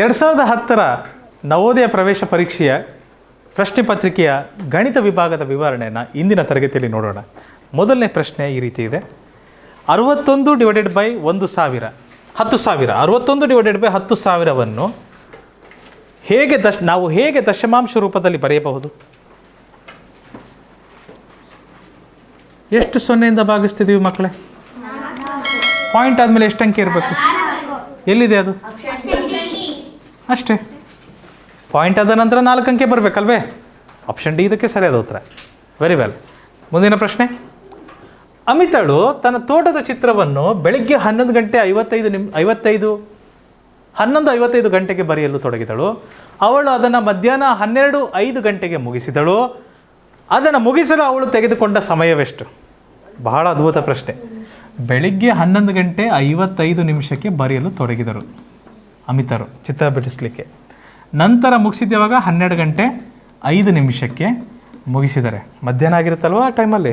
ಎರಡು ಸಾವಿರದ ಹತ್ತರ ನವೋದಯ ಪ್ರವೇಶ ಪರೀಕ್ಷೆಯ ಪ್ರಶ್ನೆ ಪತ್ರಿಕೆಯ ಗಣಿತ ವಿಭಾಗದ ವಿವರಣೆಯನ್ನು ಇಂದಿನ ತರಗತಿಯಲ್ಲಿ ನೋಡೋಣ. ಮೊದಲನೇ ಪ್ರಶ್ನೆ ಈ ರೀತಿ ಇದೆ. ಅರವತ್ತೊಂದು ಡಿವೈಡೆಡ್ ಬೈ ಒಂದು ಸಾವಿರ, ಹತ್ತು ಸಾವಿರ, ಅರವತ್ತೊಂದು ಡಿವೈಡೆಡ್ ಬೈ ಹತ್ತು ಸಾವಿರವನ್ನು ಹೇಗೆ ದಶ್, ನಾವು ಹೇಗೆ ದಶಮಾಂಶ ರೂಪದಲ್ಲಿ ಬರೆಯಬಹುದು? ಎಷ್ಟು ಸೊನ್ನೆಯಿಂದ ಭಾಗಿಸ್ತಿದ್ದೀವಿ ಮಕ್ಕಳೇ? ಪಾಯಿಂಟ್ ಆದಮೇಲೆ ಎಷ್ಟು ಅಂಕೆ ಇರಬೇಕು? ಎಲ್ಲಿದೆ ಅದು? ಅಷ್ಟೇ. ಪಾಯಿಂಟ್ ಆದ ನಂತರ ನಾಲ್ಕು ಅಂಕೆ ಬರಬೇಕಲ್ವೇ? ಆಪ್ಷನ್ ಡಿ ಇದಕ್ಕೆ ಸರಿಯಾದ ಉತ್ತರ. ವೆರಿ ವೆಲ್ ಮುಂದಿನ ಪ್ರಶ್ನೆ. ಅಮಿತಳು ತನ್ನ ತೋಟದ ಚಿತ್ರವನ್ನು ಬೆಳಿಗ್ಗೆ ಹನ್ನೊಂದು ಗಂಟೆ ಐವತ್ತೈದು ನಿಮ್, ಐವತ್ತೈದು, ಹನ್ನೊಂದು ಐವತ್ತೈದು ಗಂಟೆಗೆ ಬರೆಯಲು ತೊಡಗಿದಳು. ಅವಳು ಅದನ್ನು ಮಧ್ಯಾಹ್ನ ಹನ್ನೆರಡು ಐದು ಗಂಟೆಗೆ ಮುಗಿಸಿದಳು. ಅದನ್ನು ಮುಗಿಸಲು ಅವಳು ತೆಗೆದುಕೊಂಡ ಸಮಯವೆಷ್ಟು? ಬಹಳ ಅದ್ಭುತ ಪ್ರಶ್ನೆ. ಬೆಳಿಗ್ಗೆ ಹನ್ನೊಂದು ಗಂಟೆ ಐವತ್ತೈದು ನಿಮಿಷಕ್ಕೆ ಬರೆಯಲು ತೊಡಗಿದರು. ಅಮಿತರು ಚಿತ್ರ ಬಿಡಿಸ್ಲಿಕ್ಕೆ. ನಂತರ ಮುಗಿಸಿದ್ದೇವಾಗ ಯಾವಾಗ ಹನ್ನೆರಡು ಗಂಟೆ ಐದು ನಿಮಿಷಕ್ಕೆ ಮುಗಿಸಿದ್ದಾರೆ ಮಧ್ಯಾಹ್ನ ಆಗಿರುತ್ತಲ್ವ ಆ ಟೈಮಲ್ಲಿ?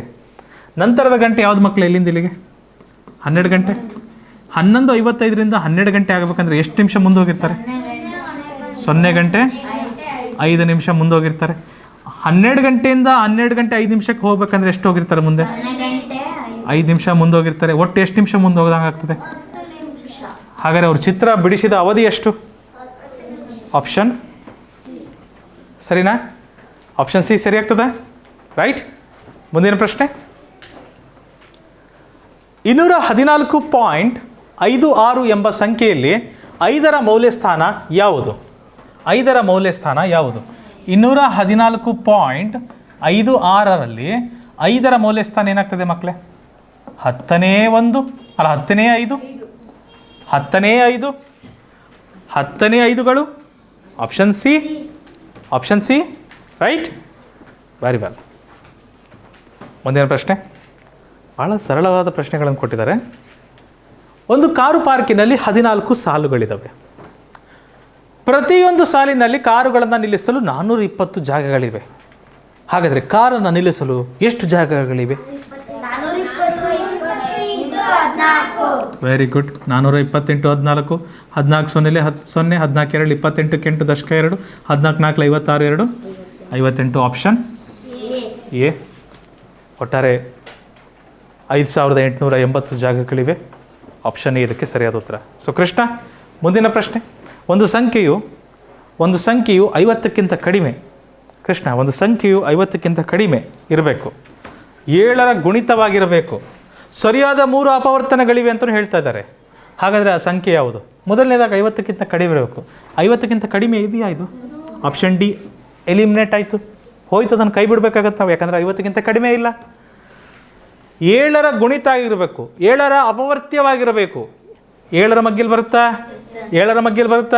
ನಂತರದ ಗಂಟೆ ಯಾವ್ದು ಮಕ್ಕಳು ಎಲ್ಲಿಂದ ಇಲ್ಲಿಗೆ? ಹನ್ನೆರಡು ಗಂಟೆ? ಹನ್ನೊಂದು ಐವತ್ತೈದರಿಂದ ಹನ್ನೆರಡು ಗಂಟೆ ಆಗಬೇಕಂದ್ರೆ ಎಷ್ಟು ನಿಮಿಷ ಮುಂದೆ ಹೋಗಿರ್ತಾರೆ? ಸೊನ್ನೆ ಗಂಟೆ ಐದು ನಿಮಿಷ ಮುಂದೆ ಹೋಗಿರ್ತಾರೆ. ಹನ್ನೆರಡು ಗಂಟೆಯಿಂದ ಹನ್ನೆರಡು ಗಂಟೆ ಐದು ನಿಮಿಷಕ್ಕೆ ಹೋಗ್ಬೇಕಂದ್ರೆ ಎಷ್ಟು ಹೋಗಿರ್ತಾರೆ ಮುಂದೆ? ಐದು ನಿಮಿಷ ಮುಂದೆ ಹೋಗಿರ್ತಾರೆ. ಒಟ್ಟು ಎಷ್ಟು ನಿಮಿಷ ಮುಂದೆ ಹೋಗ್ದಂಗೆ ಆಗ್ತದೆ? ಹಾಗಾದರೆ ಅವ್ರ ಚಿತ್ರ ಬಿಡಿಸಿದ ಅವಧಿ ಎಷ್ಟು? ಆಪ್ಷನ್ ಸರಿನಾ? ಆಪ್ಷನ್ ಸಿ ಸರಿ ಆಗ್ತದೆ? ರೈಟ್ ಮುಂದಿನ ಪ್ರಶ್ನೆ. ಇನ್ನೂರ ಹದಿನಾಲ್ಕು ಪಾಯಿಂಟ್ ಐದು ಆರು ಎಂಬ ಸಂಖ್ಯೆಯಲ್ಲಿ ಐದರ ಮೌಲ್ಯ ಸ್ಥಾನ ಯಾವುದು? ಐದರ ಮೌಲ್ಯಸ್ಥಾನ ಯಾವುದು? ಇನ್ನೂರ ಹದಿನಾಲ್ಕು ಪಾಯಿಂಟ್ ಐದು ಆರರಲ್ಲಿ ಐದರ ಮೌಲ್ಯಸ್ಥಾನ ಏನಾಗ್ತದೆ ಮಕ್ಕಳೇ ಹತ್ತನೇ ಒಂದು? ಅಲ್ಲ, ಹತ್ತನೇ ಐದು? ಹತ್ತನೇ ಐದು. ಹತ್ತನೇ ಐದುಗಳು. Option C option C right very well ಮುಂದಿನ ಪ್ರಶ್ನೆ? ಭಾಳ ಸರಳವಾದ ಪ್ರಶ್ನೆಗಳನ್ನು ಕೊಟ್ಟಿದ್ದಾರೆ. ಒಂದು ಕಾರು ಪಾರ್ಕಿನಲ್ಲಿ ಹದಿನಾಲ್ಕು ಸಾಲುಗಳಿದ್ದಾವೆ ಪ್ರತಿಯೊಂದು ಸಾಲಿನಲ್ಲಿ ಕಾರುಗಳನ್ನು ನಿಲ್ಲಿಸಲು ನಾನ್ನೂರ ಇಪ್ಪತ್ತು ಜಾಗಗಳಿವೆ. ಹಾಗಾದರೆ ಕಾರನ್ನು ನಿಲ್ಲಿಸಲು ಎಷ್ಟು ಜಾಗಗಳಿವೆ? ವೆರಿ ಗುಡ್ ನಾನ್ನೂರ ಇಪ್ಪತ್ತೆಂಟು ಹದಿನಾಲ್ಕು ಹದಿನಾಲ್ಕು ಸೊನ್ನೆಲೆ ಹತ್ತು ಸೊನ್ನೆ ಹದಿನಾಲ್ಕು ಎರಡು ಇಪ್ಪತ್ತೆಂಟು ಕೆಂಟು ದಶಕ ಎರಡು ಹದಿನಾಲ್ಕು ನಾಲ್ಕು ಐವತ್ತಾರು ಎರಡು ಐವತ್ತೆಂಟು ಆಪ್ಷನ್ ಎ. ಒಟ್ಟಾರೆ ಐದು ಸಾವಿರದ ಎಂಟುನೂರ ಎಂಬತ್ತು ಜಾಗಗಳಿವೆ. ಆಪ್ಷನ್ ಎ ಇದಕ್ಕೆ ಸರಿಯಾದ ಉತ್ತರ. ಸೊ ಕೃಷ್ಣ ಮುಂದಿನ ಪ್ರಶ್ನೆ. ಒಂದು ಸಂಖ್ಯೆಯು ಒಂದು ಸಂಖ್ಯೆಯು ಐವತ್ತಕ್ಕಿಂತ ಕಡಿಮೆ. ಕೃಷ್ಣ ಒಂದು ಸಂಖ್ಯೆಯು ಐವತ್ತಕ್ಕಿಂತ ಕಡಿಮೆ ಇರಬೇಕು. ಏಳರ ಗುಣಿತವಾಗಿರಬೇಕು. ಸರಿಯಾದ ಮೂರು ಅಪವರ್ತನಗಳಿವೆ ಅಂತಲೂ ಹೇಳ್ತಾ ಇದ್ದಾರೆ. ಹಾಗಾದರೆ ಆ ಸಂಖ್ಯೆ ಯಾವುದು? ಮೊದಲನೇದಾಗ ಐವತ್ತಕ್ಕಿಂತ ಕಡಿಮೆ ಇರಬೇಕು. ಐವತ್ತಕ್ಕಿಂತ ಕಡಿಮೆ ಇದೆಯಾ ಇದು? ಆಪ್ಷನ್ ಡಿ ಎಲಿಮಿನೇಟ್ ಆಯಿತು. ಹೋಯ್ತು, ಅದನ್ನು ಕೈ ಬಿಡಬೇಕಾಗತ್ತೆ ನಾವು. ಯಾಕಂದರೆ ಐವತ್ತಕ್ಕಿಂತ ಕಡಿಮೆ ಇಲ್ಲ. ಏಳರ ಗುಣಿತ ಆಗಿರಬೇಕು. ಏಳರ ಅಪವರ್ತ್ಯವಾಗಿರಬೇಕು. ಏಳರ ಮಗ್ಗಿಲ್ ಬರುತ್ತಾ? ಏಳರ ಮಗ್ಗಿಲ್ ಬರುತ್ತಾ?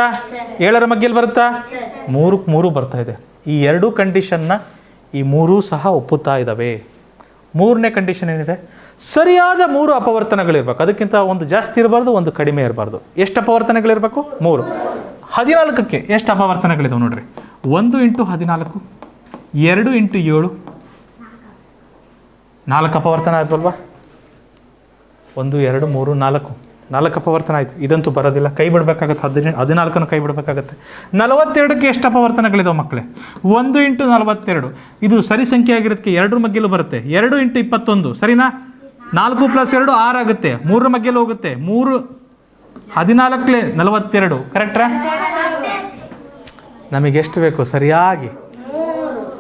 ಏಳರ ಮಗ್ಗಿಲ್ ಬರುತ್ತಾ? ಮೂರು ಮೂರು ಬರ್ತಾ ಇದೆ. ಈ ಎರಡೂ ಕಂಡೀಷನ್ನ ಈ ಮೂರೂ ಸಹ ಒಪ್ಪುತ್ತಾ ಇದ್ದಾವೆ. ಮೂರನೇ ಕಂಡೀಷನ್ ಏನಿದೆ? ಸರಿಯಾದ ಮೂರು ಅಪವರ್ತನಗಳಿರ್ಬೇಕು. ಅದಕ್ಕಿಂತ ಒಂದು ಜಾಸ್ತಿ ಇರಬಾರ್ದು, ಒಂದು ಕಡಿಮೆ ಇರಬಾರ್ದು. ಎಷ್ಟು ಅಪವರ್ತನಗಳಿರಬೇಕು? ಮೂರು. ಹದಿನಾಲ್ಕಕ್ಕೆ ಎಷ್ಟು ಅಪವರ್ತನಗಳಿದಾವೆ ನೋಡ್ರಿ? ಒಂದು ಇಂಟು ಹದಿನಾಲ್ಕು, ಎರಡು ಇಂಟು ಏಳು. ನಾಲ್ಕು ಅಪವರ್ತನ ಆಯ್ತಲ್ವಾ? ಒಂದು, ಎರಡು, ಮೂರು, ನಾಲ್ಕು. ನಾಲ್ಕು ಅಪವರ್ತನ ಆಯಿತು. ಇದಂತೂ ಬರೋದಿಲ್ಲ. ಕೈ ಬಿಡಬೇಕಾಗತ್ತೆ. ಹದಿನೆಂಟು ಹದಿನಾಲ್ಕನ್ನು ಕೈ ಬಿಡಬೇಕಾಗತ್ತೆ. ನಲವತ್ತೆರಡಕ್ಕೆ ಎಷ್ಟು ಅಪವರ್ತನಗಳಿದಾವೆ ಮಕ್ಕಳೇ? ಒಂದು ಇಂಟು ನಲವತ್ತೆರಡು. ಇದು ಸರಿ ಸಂಖ್ಯೆ ಆಗಿರೋದಕ್ಕೆ ಎರಡರ ಮಗ್ಗಿಲು ಬರುತ್ತೆ. ಎರಡು ಇಂಟು ಇಪ್ಪತ್ತೊಂದು. ಸರಿನಾ? ನಾಲ್ಕು ಪ್ಲಸ್ ಎರಡು ಆರು ಆಗುತ್ತೆ. ಮೂರರ ಮಗ್ಗೆಲೂ ಹೋಗುತ್ತೆ. ಮೂರು ಹದಿನಾಲ್ಕಲೇ ನಲವತ್ತೆರಡು. ಕರೆಕ್ಟ್ರಾ? ನಮಗೆ ಎಷ್ಟು ಬೇಕು? ಸರಿಯಾಗಿ.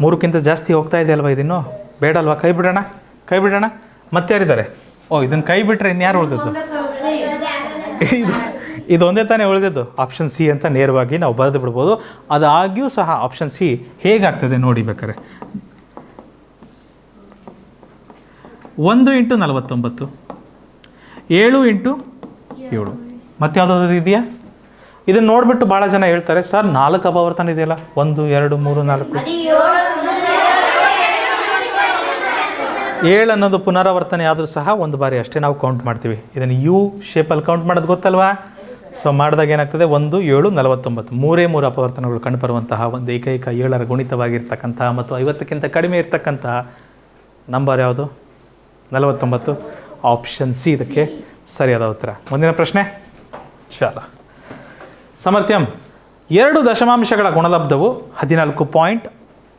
ಮೂರಕ್ಕಿಂತ ಜಾಸ್ತಿ ಹೋಗ್ತಾ ಇದೆ ಅಲ್ವಾ ಇದನ್ನು? ಬೇಡ ಅಲ್ವಾ ಕೈ ಬಿಡೋಣ. ಕೈ ಬಿಡೋಣ. ಮತ್ತೆ ಯಾರಿದ್ದಾರೆ? ಓ, ಇದನ್ನು ಕೈ ಬಿಟ್ಟರೆ ಇನ್ಯಾರು ಉಳಿದದ್ದು? ಇದು ಇದೊಂದೇ ತಾನೇ ಉಳಿದಿದ್ದು ಆಪ್ಷನ್ ಸಿ ಅಂತ ನೇರವಾಗಿ ನಾವು ಬರೆದು ಬಿಡ್ಬೋದು. ಅದಾಗ್ಯೂ ಸಹ ಆಪ್ಷನ್ ಸಿ ಹೇಗಾಗ್ತದೆ ನೋಡಿ ಬೇಕಾರೆ ಒಂದು ಇಂಟು ನಲವತ್ತೊಂಬತ್ತು, ಏಳು ಇಂಟು ಏಳು. ಮತ್ತೆ ಯಾವುದಾದ್ರು ಇದೆಯಾ? ಇದನ್ನು ನೋಡಿಬಿಟ್ಟು ಭಾಳ ಜನ ಹೇಳ್ತಾರೆ, ಸರ್, ನಾಲ್ಕು ಅಪವರ್ತನ ಇದೆಯಲ್ಲ, ಒಂದು, ಎರಡು, ಮೂರು, ನಾಲ್ಕು. ಏಳು ಅನ್ನೋದು ಪುನರಾವರ್ತನೆ ಆದರೂ ಸಹ ಒಂದು ಬಾರಿ ಅಷ್ಟೇ ನಾವು ಕೌಂಟ್ ಮಾಡ್ತೀವಿ. ಇದನ್ನು ಯು ಶೇಪಲ್ಲಿ ಕೌಂಟ್ ಮಾಡೋದು ಗೊತ್ತಲ್ವಾ? ಸೊ ಮಾಡಿದಾಗ ಏನಾಗ್ತದೆ? ಒಂದು ಏಳು ನಲವತ್ತೊಂಬತ್ತು. ಮೂರೇ ಮೂರು ಅಪವರ್ತನಗಳು ಕಂಡುಬರುವಂತಹ ಒಂದು ಏಕೈಕ ಏಳರ ಗುಣಿತವಾಗಿರ್ತಕ್ಕಂತಹ ಮತ್ತು ಐವತ್ತಕ್ಕಿಂತ ಕಡಿಮೆ ಇರ್ತಕ್ಕಂತಹ ನಂಬರ್ ಯಾವುದು? ನಲವತ್ತೊಂಬತ್ತು. ಆಪ್ಷನ್ ಸಿ ಇದಕ್ಕೆ ಸರಿಯಾದ ಉತ್ತರ. ಮುಂದಿನ ಪ್ರಶ್ನೆ? ಶಾಲ ಸಮರ್ಥ್ಯಂ. ಎರಡು ದಶಮಾಂಶಗಳ ಗುಣಲಬ್ಧವು ಹದಿನಾಲ್ಕು ಪಾಯಿಂಟ್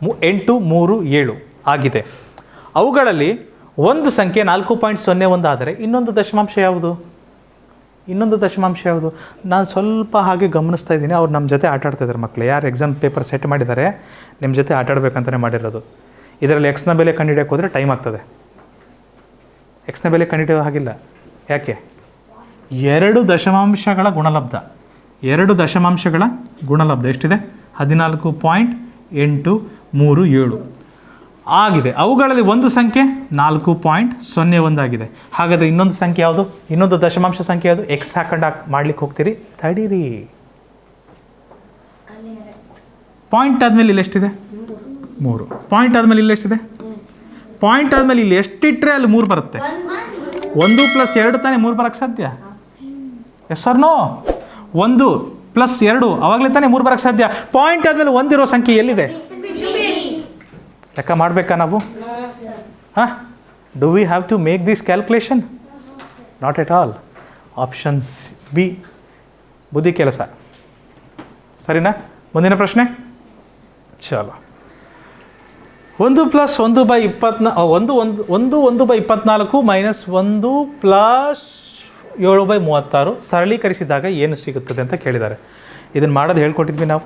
ಮು ಎಂಟು ಮೂರು ಏಳು ಆಗಿದೆ. ಅವುಗಳಲ್ಲಿ ಒಂದು ಸಂಖ್ಯೆ ನಾಲ್ಕು ಪಾಯಿಂಟ್ ಸೊನ್ನೆ ಒಂದು ಆದರೆ ಇನ್ನೊಂದು ದಶಮಾಂಶ ಯಾವುದು? ಇನ್ನೊಂದು ದಶಮಾಂಶ ಯಾವುದು? ನಾನು ಸ್ವಲ್ಪ ಹಾಗೆ ಗಮನಿಸ್ತಾ ಇದ್ದೀನಿ. ಅವ್ರು ನಮ್ಮ ಜೊತೆ ಆಟ ಮಕ್ಕಳು. ಯಾರು ಎಕ್ಸಾಮ್ ಪೇಪರ್ ಸೆಟ್ ಮಾಡಿದ್ದಾರೆ ನಿಮ್ಮ ಜೊತೆ ಆಟ ಆಡ್ಬೇಕಂತಲೇ ಮಾಡಿರೋದು. ಇದರಲ್ಲಿ ಎಕ್ಸ್ನ ಬೆಲೆ ಕಂಡಿಡಿಯೋಕೆ ಹೋದರೆ ಟೈಮ್ ಆಗ್ತದೆ. ಎಕ್ಸ್ನ ಬೆಲೆ ಕಂಡುಹಿಡಿಯೋ ಹಾಗಿಲ್ಲ. ಯಾಕೆ? ಎರಡು ದಶಮಾಂಶಗಳ ಗುಣಲಬ್ಧ. ಎರಡು ದಶಮಾಂಶಗಳ ಗುಣಲಬ್ಧ ಎಷ್ಟಿದೆ? ಹದಿನಾಲ್ಕು ಪಾಯಿಂಟ್ ಎಂಟು ಮೂರು ಏಳು. ಆಗಿದೆ. ಅವುಗಳಲ್ಲಿ ಒಂದು ಸಂಖ್ಯೆ ನಾಲ್ಕು ಪಾಯಿಂಟ್ ಸೊನ್ನೆ ಒಂದಾಗಿದೆ. ಹಾಗಾದರೆ ಇನ್ನೊಂದು ಸಂಖ್ಯೆ ಯಾವುದು? ಇನ್ನೊಂದು ದಶಮಾಂಶ ಸಂಖ್ಯೆ ಯಾವುದು? ಎಕ್ಸ್ ಹಾಕೊಂಡು ಹಾಕ್ ಮಾಡ್ಲಿಕ್ಕೆ ಹೋಗ್ತೀರಿ. ತಡೀರಿ. ಪಾಯಿಂಟ್ ಆದಮೇಲೆ ಇಲ್ಲಿ ಎಷ್ಟಿದೆ? ಮೂರು. ಪಾಯಿಂಟ್ ಆದಮೇಲೆ ಇಲ್ಲಿ ಎಷ್ಟಿದೆ? ಪಾಯಿಂಟ್ ಆದಮೇಲೆ ಇಲ್ಲಿ ಎಷ್ಟಿಟ್ಟರೆ ಅಲ್ಲಿ ಮೂರು ಬರುತ್ತೆ. ಒಂದು ಪ್ಲಸ್ ಎರಡು ತಾನೇ ಮೂರು ಬರಕ್ಕೆ ಸಾಧ್ಯ? ಎಸ್ ಸರ್ನೋ ಒಂದು ಪ್ಲಸ್ ಎರಡು ಅವಾಗಲೇ ತಾನೇ ಮೂರು ಬರಕ್ಕೆ ಸಾಧ್ಯ? ಪಾಯಿಂಟ್ ಆದಮೇಲೆ ಒಂದಿರೋ ಸಂಖ್ಯೆ ಎಲ್ಲಿದೆ? ಲೆಕ್ಕ ಮಾಡಬೇಕಾ ನಾವು? ಹಾಂ do we have to make this calculation not at all options B ಬುದ್ಧಿ ಕೆಲಸ. ಸರಿನಾ? ಮುಂದಿನ ಪ್ರಶ್ನೆ? ಚಲೋ. ಒಂದು ಪ್ಲಸ್ ಒಂದು ಬೈ ಇಪ್ಪತ್ನಾ ಒಂದು ಒಂದು ಒಂದು ಒಂದು ಬೈ ಇಪ್ಪತ್ನಾಲ್ಕು ಮೈನಸ್ ಒಂದು ಪ್ಲಸ್ ಏಳು ಬೈ ಮೂವತ್ತಾರು ಸರಳೀಕರಿಸಿದಾಗ ಏನು ಸಿಗುತ್ತದೆ ಅಂತ ಕೇಳಿದ್ದಾರೆ. ಇದನ್ನು ಮಾಡೋದು ಹೇಳ್ಕೊಟ್ಟಿದ್ವಿ ನಾವು.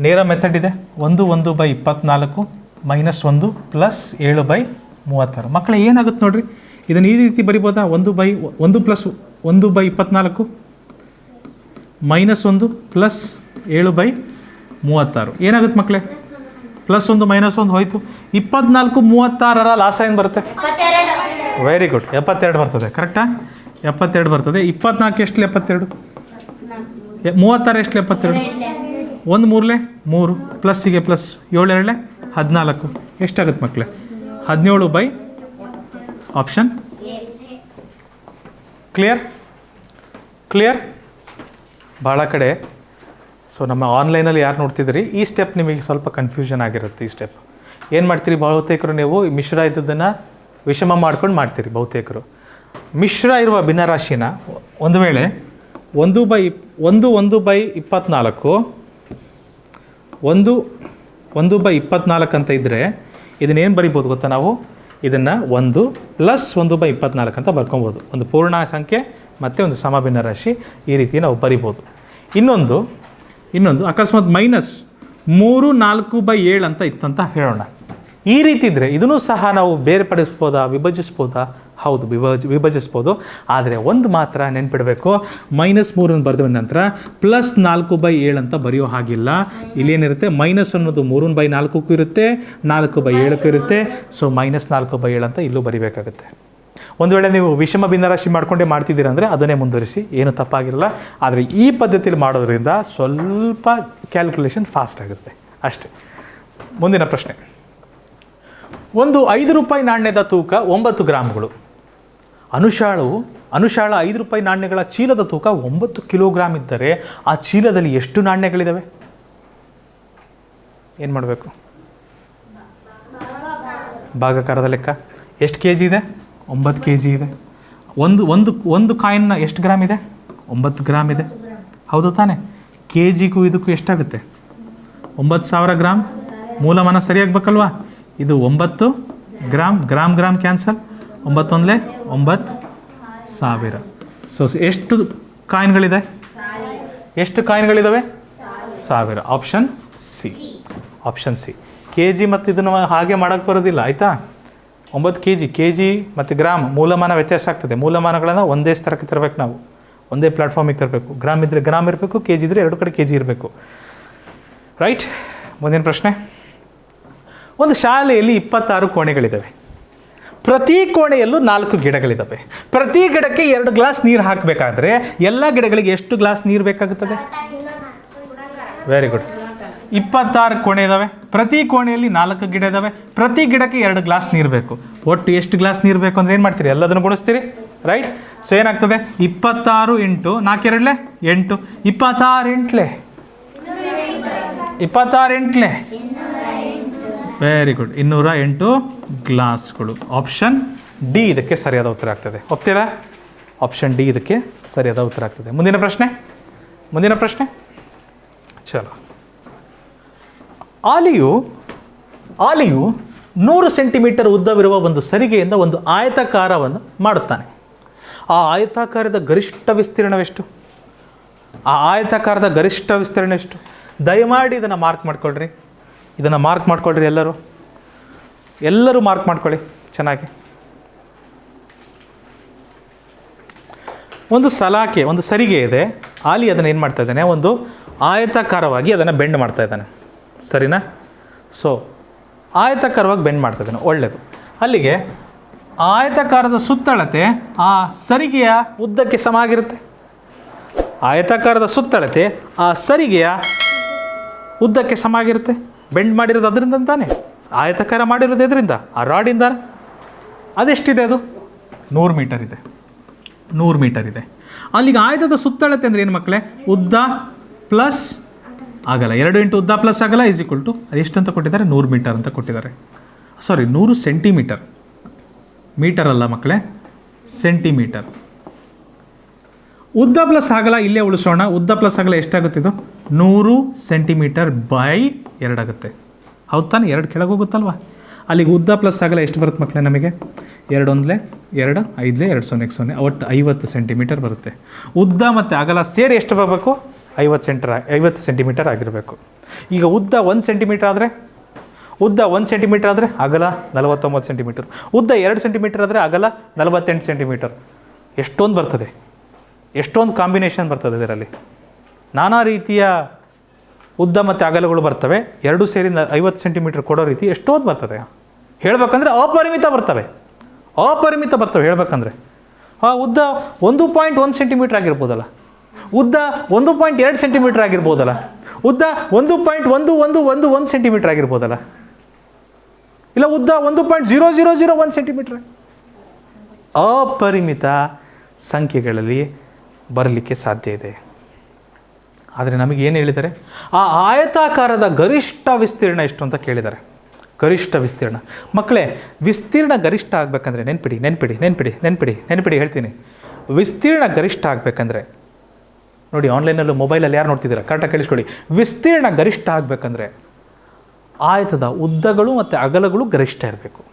ನೇರ ಮೆಥಡ್ ಇದೆ. ಒಂದು ಒಂದು ಬೈ ಇಪ್ಪತ್ನಾಲ್ಕು ಮೈನಸ್ ಒಂದು ಪ್ಲಸ್ ಏಳು ಬೈ ಮೂವತ್ತಾರು. ಮಕ್ಕಳ ಏನಾಗುತ್ತೆ ನೋಡ್ರಿ? ಇದನ್ನು ಈ ರೀತಿ ಬರಿಬೋದಾ? ಒಂದು ಬೈ ಒಂದು ಪ್ಲಸ್ ಒಂದು ಬೈ ಇಪ್ಪತ್ನಾಲ್ಕು ಮೈನಸ್ ಒಂದು ಪ್ಲಸ್ ಏಳು ಬೈ ಮೂವತ್ತಾರು. ಏನಾಗುತ್ತೆ ಮಕ್ಕಳೇ? ಪ್ಲಸ್ ಒಂದು ಮೈನಸ್ ಒಂದು ಹೋಯಿತು. ಇಪ್ಪತ್ನಾಲ್ಕು ಮೂವತ್ತಾರರ ಲಾಸ ಏನು ಬರುತ್ತೆ? ವೆರಿ ಗುಡ್ ಎಪ್ಪತ್ತೆರಡು ಬರ್ತದೆ ಕರೆಕ್ಟಾ ಎಪ್ಪತ್ತೆರಡು ಬರ್ತದೆ. ಇಪ್ಪತ್ನಾಲ್ಕು ಎಷ್ಟು ಎಪ್ಪತ್ತೆರಡು? ಎ- ಮೂವತ್ತಾರು ಎಷ್ಟು ಎಪ್ಪತ್ತೆರಡು? ಒಂದು ಮೂರಲೆ ಮೂರು. ಪ್ಲಸ್ಸಿಗೆ ಪ್ಲಸ್ ಏಳೆರಡಲೆ ಹದಿನಾಲ್ಕು. ಎಷ್ಟಾಗುತ್ತೆ ಮಕ್ಕಳೇ ಹದಿನೇಳು ಬೈ ಆಪ್ಷನ್ ಕ್ಲಿಯರ್ ಕ್ಲಿಯರ್ ಭಾಳ ಕಡೆ. ಸೊ ನಮ್ಮ ಆನ್ಲೈನಲ್ಲಿ ಯಾರು ನೋಡ್ತಿದ್ದೀರಿ, ಈ ಸ್ಟೆಪ್ ನಿಮಗೆ ಸ್ವಲ್ಪ ಕನ್ಫ್ಯೂಷನ್ ಆಗಿರುತ್ತೆ ಈ ಸ್ಟೆಪ್ ಏನು ಮಾಡ್ತೀರಿ ಬಹುತೇಕರು ನೀವು? ಮಿಶ್ರ ಇದ್ದದನ್ನು ವಿಷಮ ಮಾಡ್ಕೊಂಡು ಮಾಡ್ತೀರಿ ಬಹುತೇಕರು. ಮಿಶ್ರ ಇರುವ ಭಿನ್ನರಾಶಿನ ಒಂದು ವೇಳೆ ಒಂದು ಬೈ ಒಂದು ಒಂದು ಬೈ ಇಪ್ಪತ್ನಾಲ್ಕು, ಒಂದು ಒಂದು ಬೈ ಇಪ್ಪತ್ನಾಲ್ಕು ಅಂತ ಇದ್ದರೆ ಇದನ್ನೇನು ಬರಿಬೋದು ಗೊತ್ತಾ ನಾವು? ಇದನ್ನು ಒಂದು ಪ್ಲಸ್ ಒಂದು ಬೈ ಇಪ್ಪತ್ನಾಲ್ಕು ಅಂತ ಬರ್ಕೊಬೋದು. ಒಂದು ಪೂರ್ಣ ಸಂಖ್ಯೆ ಮತ್ತು ಒಂದು ಸಮಭಿನ್ನ ರಾಶಿ ಈ ರೀತಿ ನಾವು ಬರಿಬೋದು. ಇನ್ನೊಂದು ಇನ್ನೊಂದು ಅಕಸ್ಮಾತ್ ಮೈನಸ್ ಮೂರು ನಾಲ್ಕು ಬೈ ಏಳು ಅಂತ ಇತ್ತಂತ ಹೇಳೋಣ. ಈ ರೀತಿ ಇದ್ದರೆ ಇದನ್ನು ಸಹ ನಾವು ಬೇರ್ಪಡಿಸ್ಬೋದಾ, ವಿಭಜಿಸ್ಬೋದಾ? ಹೌದು, ವಿಭಜ ವಿಭಜಿಸ್ಬೋದು. ಆದರೆ ಒಂದು ಮಾತ್ರ ನೆನ್ಪಿಡಬೇಕು. ಮೈನಸ್ ಮೂರನ್ನು ಬರೆದ ನಂತರ ಪ್ಲಸ್ ನಾಲ್ಕು ಬೈ ಏಳು ಅಂತ ಬರೆಯೋ ಹಾಗಿಲ್ಲ. ಇಲ್ಲೇನಿರುತ್ತೆ? ಮೈನಸ್ ಅನ್ನೋದು ಮೂರನ್ ಬೈ ನಾಲ್ಕಕ್ಕೂ ಇರುತ್ತೆ, ನಾಲ್ಕು ಬೈ ಏಳಕ್ಕೂ ಇರುತ್ತೆ. ಸೊ ಮೈನಸ್ ನಾಲ್ಕು ಬೈ ಏಳು ಅಂತ ಇಲ್ಲೂ ಬರಿಬೇಕಾಗುತ್ತೆ. ಒಂದು ವೇಳೆ ನೀವು ವಿಷಮ ಭಿನ್ನರಾಶಿ ಮಾಡಿಕೊಂಡೇ ಮಾಡ್ತಿದ್ದೀರ ಅಂದರೆ ಅದನ್ನೇ ಮುಂದುವರಿಸಿ. ಏನು ತಪ್ಪಾಗಿರಲ್ಲ. ಆದರೆ ಈ ಪದ್ಧತಿಯಲ್ಲಿ ಮಾಡೋದ್ರಿಂದ ಸ್ವಲ್ಪ ಕ್ಯಾಲ್ಕುಲೇಷನ್ ಫಾಸ್ಟ್ ಆಗುತ್ತೆ. ಅಷ್ಟೆ. ಮುಂದಿನ ಪ್ರಶ್ನೆ. ಒಂದು ಐದು ರೂಪಾಯಿ ನಾಣ್ಯದ ತೂಕ ಒಂಬತ್ತು ಗ್ರಾಮ್ಗಳು. ಅನುಶಾಳವು ಅನುಶಾಳ ಐದು ರೂಪಾಯಿ ನಾಣ್ಯಗಳ ಚೀಲದ ತೂಕ ಒಂಬತ್ತು ಕಿಲೋಗ್ರಾಮ್ ಇದ್ದರೆ ಆ ಚೀಲದಲ್ಲಿ ಎಷ್ಟು ನಾಣ್ಯಗಳಿದ್ದಾವೆ ಏನು ಮಾಡಬೇಕು? ಭಾಗಕಾರದ ಲೆಕ್ಕ. ಎಷ್ಟು ಕೆ ಜಿ ಇದೆ? ಒಂಬತ್ತು ಕೆ ಜಿ ಇದೆ. ಒಂದು ಒಂದು ಒಂದು ಕಾಯಿನ್ನ ಎಷ್ಟು ಗ್ರಾಮ್ ಇದೆ? ಒಂಬತ್ತು ಗ್ರಾಮ್ ಇದೆ. ಹೌದು ತಾನೆ. ಕೆ ಜಿಗೂ ಇದಕ್ಕೂ ಎಷ್ಟಾಗುತ್ತೆ? ಒಂಬತ್ತು ಸಾವಿರ ಗ್ರಾಮ್ ಮೂಲಮಾನ ಸರಿಯಾಗಬೇಕಲ್ವಾ? ಇದು ಒಂಬತ್ತು ಗ್ರಾಮ್ ಗ್ರಾಮ್ ಗ್ರಾಮ್ ಕ್ಯಾನ್ಸಲ್. ಒಂಬತ್ತೊಂದಲೇ? ಒಂಬತ್ತು ಸಾವಿರ. ಸೊ ಎಷ್ಟು ಕಾಯಿನ್ಗಳಿದೆ? ಎಷ್ಟು ಕಾಯಿನ್ಗಳಿದ್ದಾವೆ ಸಾವಿರ. Option C option C K G ಮತ್ತು ಇದನ್ನು ಹಾಗೆ ಮಾಡೋಕ್ಕೆ ಬರೋದಿಲ್ಲ, ಆಯಿತಾ? ಒಂಬತ್ತು ಕೆ ಜಿ ಕೆ ಜಿ ಮತ್ತು ಗ್ರಾಮ್ ಮೂಲಮಾನ ವ್ಯತ್ಯಾಸ ಆಗ್ತದೆ. ಮೂಲಮಾನಗಳನ್ನು ಒಂದೇ ಸ್ತರಕ್ಕೆ ತರಬೇಕು ನಾವು. ಒಂದೇ ಪ್ಲಾಟ್ಫಾರ್ಮಿಗೆ ತರಬೇಕು. ಗ್ರಾಮ್ ಇದ್ದರೆ ಗ್ರಾಮ್ ಇರಬೇಕು ಕೆ ಜಿ ಇದ್ದರೆ ಎರಡು ಕಡೆ ಕೆ ಜಿ ಇರಬೇಕು. ರೈಟ್ ಮುಂದಿನ ಪ್ರಶ್ನೆ. ಒಂದು ಶಾಲೆಯಲ್ಲಿ ಇಪ್ಪತ್ತಾರು ಕೋಣೆಗಳಿದ್ದಾವೆ ಪ್ರತಿ ಕೋಣೆಯಲ್ಲೂ ನಾಲ್ಕು ಗಿಡಗಳಿದ್ದಾವೆ ಪ್ರತಿ ಗಿಡಕ್ಕೆ ಎರಡು ಗ್ಲಾಸ್ ನೀರು ಹಾಕಬೇಕಾದ್ರೆ ಎಲ್ಲ ಗಿಡಗಳಿಗೆ ಎಷ್ಟು ಗ್ಲಾಸ್ ನೀರು ಬೇಕಾಗುತ್ತದೆ? ವೆರಿ ಗುಡ್ ಇಪ್ಪತ್ತಾರು ಕೋಣೆ ಇದ್ದಾವೆ ಪ್ರತಿ ಕೋಣೆಯಲ್ಲಿ ನಾಲ್ಕು ಗಿಡ ಇದ್ದಾವೆ ಪ್ರತಿ ಗಿಡಕ್ಕೆ ಎರಡು ಗ್ಲಾಸ್ ನೀರು ಬೇಕು. ಒಟ್ಟು ಎಷ್ಟು ಗ್ಲಾಸ್ ನೀರು ಬೇಕು ಅಂದರೆ ಏನು ಮಾಡ್ತೀರಿ? ಎಲ್ಲದನ್ನು ಗುಣಿಸ್ತೀರಿ? ರೈಟ್ ಸೊ ಏನಾಗ್ತದೆ? ಇಪ್ಪತ್ತಾರು ಇಂಟು ನಾಲ್ಕೆರಡಲೆ? ಎಂಟು. ಇಪ್ಪತ್ತಾರು ಎಂಟ್ಲೆ ಇಪ್ಪತ್ತಾರು ಎಂಟ್ಲೆ ವೆರಿ ಗುಡ್ ಇನ್ನೂರ ಎಂಟು ಗ್ಲಾಸ್ಗಳು. ಆಪ್ಷನ್ ಡಿ ಇದಕ್ಕೆ ಸರಿಯಾದ ಉತ್ತರ ಆಗ್ತದೆ. ಒಪ್ತೀರಾ? ಆಪ್ಷನ್ ಡಿ ಇದಕ್ಕೆ ಸರಿಯಾದ ಉತ್ತರ ಆಗ್ತದೆ. ಮುಂದಿನ ಪ್ರಶ್ನೆ? ಮುಂದಿನ ಪ್ರಶ್ನೆ? ಚಲೋ. ಆಲಿಯು ಆಲಿಯು ನೂರು ಸೆಂಟಿಮೀಟರ್ ಉದ್ದವಿರುವ ಒಂದು ಸರಿಗೆಯಿಂದ ಒಂದು ಆಯತಾಕಾರವನ್ನು ಮಾಡುತ್ತಾನೆ. ಆ ಆಯತಾಕಾರದ ಗರಿಷ್ಠ ವಿಸ್ತೀರ್ಣವೆಷ್ಟು? ಆ ಆಯತಾಕಾರದ ಗರಿಷ್ಠ ವಿಸ್ತೀರ್ಣ ಎಷ್ಟು ದಯಮಾಡಿ ಇದನ್ನು ಮಾರ್ಕ್ ಮಾಡ್ಕೊಳ್ರಿ. ಇದನ್ನು ಮಾರ್ಕ್ ಮಾಡ್ಕೊಳ್ರಿ ಎಲ್ಲರೂ. ಎಲ್ಲರೂ ಮಾರ್ಕ್ ಮಾಡ್ಕೊಳ್ಳಿ, ಚೆನ್ನಾಗಿ. ಒಂದು ಸಲಾಕೆ, ಒಂದು ಸರಿಗೆ ಇದೆ. ಆಲಿ ಅದನ್ನು ಏನು ಮಾಡ್ತಾ ಇದ್ದಾನೆ? ಒಂದು ಆಯತಾಕಾರವಾಗಿ ಅದನ್ನು ಬೆಂಡ್ ಮಾಡ್ತಾ ಇದ್ದಾನೆ. ಸರಿನಾ? ಸೊ ಆಯತಾಕಾರವಾಗಿ ಬೆಂಡ್ ಮಾಡ್ತಾ ಇದ್ದಾನೆ. ಒಳ್ಳೆಯದು ಅಲ್ಲಿಗೆ ಆಯತಾಕಾರದ ಸುತ್ತಳತೆ ಆ ಸರಿಗೆಯ ಉದ್ದಕ್ಕೆ ಸಮ ಆಗಿರುತ್ತೆ. ಆಯತಾಕಾರದ ಸುತ್ತಳತೆ ಆ ಸರಿಗೆಯ ಉದ್ದಕ್ಕೆ ಸಮ ಆಗಿರುತ್ತೆ. ಬೆಂಡ್ ಮಾಡಿರೋದು ಅದರಿಂದ ತಾನೆ? ಆಯತಕಾರ ಮಾಡಿರೋದು ಇದರಿಂದ ಆ ರಾಡಿಂದ? ಅದೆಷ್ಟಿದೆ ಅದು? ನೂರು ಮೀಟರ್ ಇದೆ. ನೂರು ಮೀಟರ್ ಇದೆ. ಅಲ್ಲಿಗೆ ಆಯತದ ಸುತ್ತಳತೆ ಅಂದರೆ ಏನು ಮಕ್ಕಳೇ ಉದ್ದ ಪ್ಲಸ್ ಆಗಲ್ಲ. ಎರಡು ಇಂಟು ಉದ್ದ ಪ್ಲಸ್ ಆಗಲ್ಲ ಈಸ್ ಈಕ್ವಲ್ ಟು ಅದೆಷ್ಟಂತ ಕೊಟ್ಟಿದ್ದಾರೆ? ನೂರು ಮೀಟರ್ ಅಂತ ಕೊಟ್ಟಿದ್ದಾರೆ. ಸಾರಿ ನೂರು ಸೆಂಟಿಮೀಟರ್ ಮೀಟರ್ ಅಲ್ಲ ಮಕ್ಕಳೇ ಸೆಂಟಿಮೀಟರ್ ಉದ್ದ ಪ್ಲಸ್ ಆಗಲ್ಲ ಇಲ್ಲೇ ಉಳಿಸೋಣ. ಉದ್ದ ಪ್ಲಸ್ ಆಗಲ್ಲ ಎಷ್ಟಾಗುತ್ತಿದು ನೂರು ಸೆಂಟಿಮೀಟರ್ ಬೈ ಎರಡಾಗುತ್ತೆ ಹೌದು ತಾನೆ ಎರಡು ಕೆಳಗೆ ಹೋಗುತ್ತಲ್ವಾ? ಅಲ್ಲಿಗೆ ಉದ್ದ ಪ್ಲಸ್ ಆಗಲ್ಲ ಎಷ್ಟು ಬರುತ್ತೆ ಮಕ್ಕಳೇ ನಮಗೆ? ಎರಡು ಒಂದ್ಲೆ ಎರಡು, ಐದಲೇ ಎರಡು ಸೊನ್ನೆ ಸೊನ್ನೆ. ಒಟ್ಟು ಐವತ್ತು ಸೆಂಟಿಮೀಟರ್ ಬರುತ್ತೆ. ಉದ್ದ ಮತ್ತು ಅಗಲ ಸೇರಿ ಎಷ್ಟು ಬರಬೇಕು? ಐವತ್ತು ಸೆಂಟರ್ ಐವತ್ತು ಸೆಂಟಿಮೀಟರ್ ಆಗಿರಬೇಕು. ಈಗ ಉದ್ದ ಒಂದು ಸೆಂಟಿಮೀಟರ್ ಆದರೆ? ಉದ್ದ ಒಂದು ಸೆಂಟಿಮೀಟರ್ ಆದರೆ ಅಗಲ ನಲವತ್ತೊಂಬತ್ತು ಸೆಂಟಿಮೀಟರ್. ಉದ್ದ ಎರಡು ಸೆಂಟಿಮೀಟರ್ ಆದರೆ ಅಗಲ ನಲವತ್ತೆಂಟು ಸೆಂಟಿಮೀಟರ್. ಎಷ್ಟೊಂದು ಬರ್ತದೆ? ಎಷ್ಟೊಂದು ಕಾಂಬಿನೇಷನ್ ಬರ್ತದೆ ಇದರಲ್ಲಿ. ನಾನಾ ರೀತಿಯ ಉದ್ದ ಮತ್ತು ಅಗಲಗಳು ಬರ್ತವೆ. ಎರಡು ಸೇರಿ ಐವತ್ತು ಸೆಂಟಿಮೀಟರ್ ಕೊಡೋ ರೀತಿ ಎಷ್ಟೊಂದು ಬರ್ತದೆ. ಹೇಳಬೇಕಂದ್ರೆ ಅಪರಿಮಿತ ಬರ್ತವೆ. ಅಪರಿಮಿತ ಬರ್ತವೆ ಹೇಳಬೇಕಂದ್ರೆ. ಆ ಉದ್ದ ಒಂದು ಪಾಯಿಂಟ್ ಒಂದು ಸೆಂಟಿಮೀಟ್ರ್ ಆಗಿರ್ಬೋದಲ್ಲ. ಉದ್ದ ಒಂದು ಪಾಯಿಂಟ್ ಎರಡು ಸೆಂಟಿಮೀಟ್ರ್ ಆಗಿರ್ಬೋದಲ್ಲ. ಉದ್ದ ಒಂದು ಪಾಯಿಂಟ್ ಒಂದು ಒಂದು ಒಂದು ಒಂದು ಸೆಂಟಿಮೀಟ್ರ್ ಆಗಿರ್ಬೋದಲ್ಲ. ಇಲ್ಲ ಉದ್ದ ಒಂದು ಪಾಯಿಂಟ್ ಜೀರೋ ಜೀರೋ ಜೀರೋ ಒಂದು ಸೆಂಟಿಮೀಟ್ರ್ ಅಪರಿಮಿತ ಸಂಖ್ಯೆಗಳಲ್ಲಿ ಬರಲಿಕ್ಕೆ ಸಾಧ್ಯ ಇದೆ. ಆದರೆ ನಮಗೆ ಏನು ಹೇಳಿದ್ದಾರೆ? ಆ ಆಯತಾಕಾರದ ಗರಿಷ್ಠ ವಿಸ್ತೀರ್ಣ ಎಷ್ಟು ಅಂತ ಕೇಳಿದ್ದಾರೆ. ಗರಿಷ್ಠ ವಿಸ್ತೀರ್ಣ. ಮಕ್ಕಳೇ, ವಿಸ್ತೀರ್ಣ ಗರಿಷ್ಠ ಆಗಬೇಕಂದ್ರೆ ನೆನ್ಪಿಡಿ ನೆನ್ಪಿಡಿ ನೆನ್ಪಿಡಿ ನೆನ್ಪಿಡಿ ನೆನ್ಪಿಡಿ ಹೇಳ್ತೀನಿ. ವಿಸ್ತೀರ್ಣ ಗರಿಷ್ಠ ಆಗಬೇಕಂದ್ರೆ, ನೋಡಿ ಆನ್ಲೈನಲ್ಲೂ ಮೊಬೈಲಲ್ಲಿ ಯಾರು ನೋಡ್ತಿದ್ದೀರಾ? ಕರೆಕ್ಟಾಗಿ ಕೇಳಿಸ್ಕೊಳ್ಳಿ. ವಿಸ್ತೀರ್ಣ ಗರಿಷ್ಠ ಆಗಬೇಕಂದ್ರೆ ಆಯತದ ಉದ್ದಗಳು ಮತ್ತು ಅಗಲಗಳು ಗರಿಷ್ಠ ಇರಬೇಕು.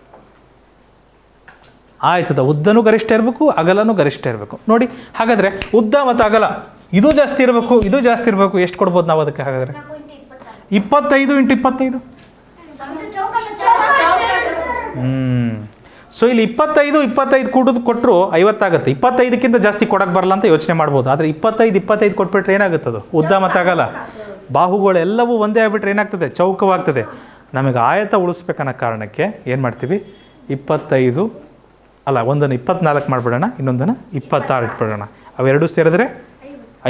ಆಯತದ ಉದ್ದನೂ ಗರಿಷ್ಠ ಇರಬೇಕು, ಅಗಲನೂ ಗರಿಷ್ಠ ಇರಬೇಕು. ನೋಡಿ, ಹಾಗಾದರೆ ಉದ್ದ ಮತ್ತು ಅಗಲ, ಇದು ಜಾಸ್ತಿ ಇರಬೇಕು, ಇದು ಜಾಸ್ತಿ ಇರಬೇಕು, ಎಷ್ಟು ಕೊಡ್ಬೋದು ನಾವು ಅದಕ್ಕೆ ಹಾಗಾದರೆ? ಇಪ್ಪತ್ತೈದು ಇಂಟು ಇಪ್ಪತ್ತೈದು. ಹ್ಞೂ ಸೊ ಇಲ್ಲಿ ಇಪ್ಪತ್ತೈದು ಇಪ್ಪತ್ತೈದು ಕೂಡೋದು ಕೊಟ್ಟರು ಐವತ್ತಾಗುತ್ತೆ. ಇಪ್ಪತ್ತೈದಕ್ಕಿಂತ ಜಾಸ್ತಿ ಕೊಡಕ್ಕೆ ಬರಲ್ಲ ಅಂತ ಯೋಚನೆ ಮಾಡ್ಬೋದು. ಆದರೆ ಇಪ್ಪತ್ತೈದು ಇಪ್ಪತ್ತೈದು ಕೊಟ್ಬಿಟ್ರೆ ಅದು? ಉದ್ದ ಮತ್ತು ಮತ್ತಾಗಲ್ಲ ಬಾಹುಗಳೆಲ್ಲವೂ ಒಂದೇ ಆಗಿಬಿಟ್ರೆ ಏನಾಗ್ತದೆ? ಚೌಕವಾಗ್ತದೆ. ನಮಗೆ ಆಯತ ಉಳಿಸ್ಬೇಕನ್ನೋ ಕಾರಣಕ್ಕೆ ಏನು ಮಾಡ್ತೀವಿ? ಇಪ್ಪತ್ತೈದು ಅಲ್ಲ, ಒಂದನ್ನು ಇಪ್ಪತ್ನಾಲ್ಕು ಮಾಡಿಬಿಡೋಣ, ಇನ್ನೊಂದನ್ನು ಇಪ್ಪತ್ತಾರು ಇಟ್ಬಿಡೋಣ ಅವೆರಡೂ ಸೇರಿದ್ರೆ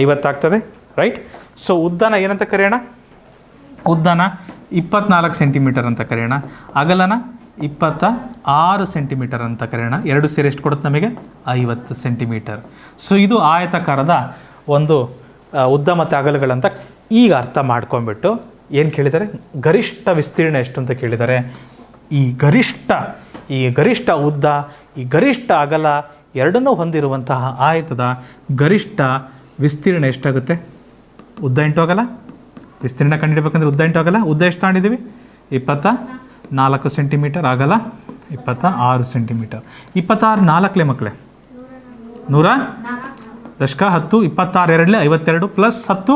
ಐವತ್ತಾಗ್ತದೆ ರೈಟ್ ಸೊ ಉದ್ದನ ಏನಂತ ಕರೆಯೋಣ? ಉದ್ದನ ಇಪ್ಪತ್ನಾಲ್ಕು ಸೆಂಟಿಮೀಟರ್ ಅಂತ ಕರೆಯೋಣ. ಅಗಲನ ಇಪ್ಪತ್ತ ಆರು ಸೆಂಟಿಮೀಟರ್ ಅಂತ ಕರೆಯೋಣ. ಎರಡು ಸೇರಿ ಎಷ್ಟು ಕೊಡುತ್ತೆ ನಮಗೆ? ಐವತ್ತು ಸೆಂಟಿಮೀಟರ್ ಸೊ ಇದು ಆಯತಕಾರದ ಒಂದು ಉದ್ದ ಮತ್ತು ಅಗಲಗಳಂತ ಈಗ ಅರ್ಥ ಮಾಡ್ಕೊಂಬಿಟ್ಟು ಏನು ಕೇಳಿದ್ದಾರೆ? ಗರಿಷ್ಠ ವಿಸ್ತೀರ್ಣ ಎಷ್ಟು ಅಂತ ಕೇಳಿದ್ದಾರೆ? ಈ ಗರಿಷ್ಠ ಈ ಗರಿಷ್ಠ ಉದ್ದ ಈ ಗರಿಷ್ಠ ಅಗಲ ಎರಡನ್ನೂ ಹೊಂದಿರುವಂತಹ ಆಯತದ ಗರಿಷ್ಠ ವಿಸ್ತೀರ್ಣ ಎಷ್ಟಾಗುತ್ತೆ? ಉದ್ದ ಎಂಟು ಆಗಲ್ಲ ವಿಸ್ತೀರ್ಣ ಕಂಡುಹಿಡಬೇಕಂದ್ರೆ ಉದ್ದ ಎಂಟು ಆಗಲ್ಲ ಉದ್ದ ಎಷ್ಟು ತಗೊಂಡಿದ್ದೀವಿ ಇಪ್ಪತ್ತ ನಾಲ್ಕು ಸೆಂಟಿಮೀಟರ್ ಆಗಲ್ಲ ಇಪ್ಪತ್ತ ಆರು ಸೆಂಟಿಮೀಟರ್. ಇಪ್ಪತ್ತಾರು ನಾಲ್ಕಲೆ ಮಕ್ಕಳೇ ನೂರ ದಶಕ ಹತ್ತು ಇಪ್ಪತ್ತಾರು ಎರಡಲೆ ಐವತ್ತೆರಡು ಪ್ಲಸ್ ಹತ್ತು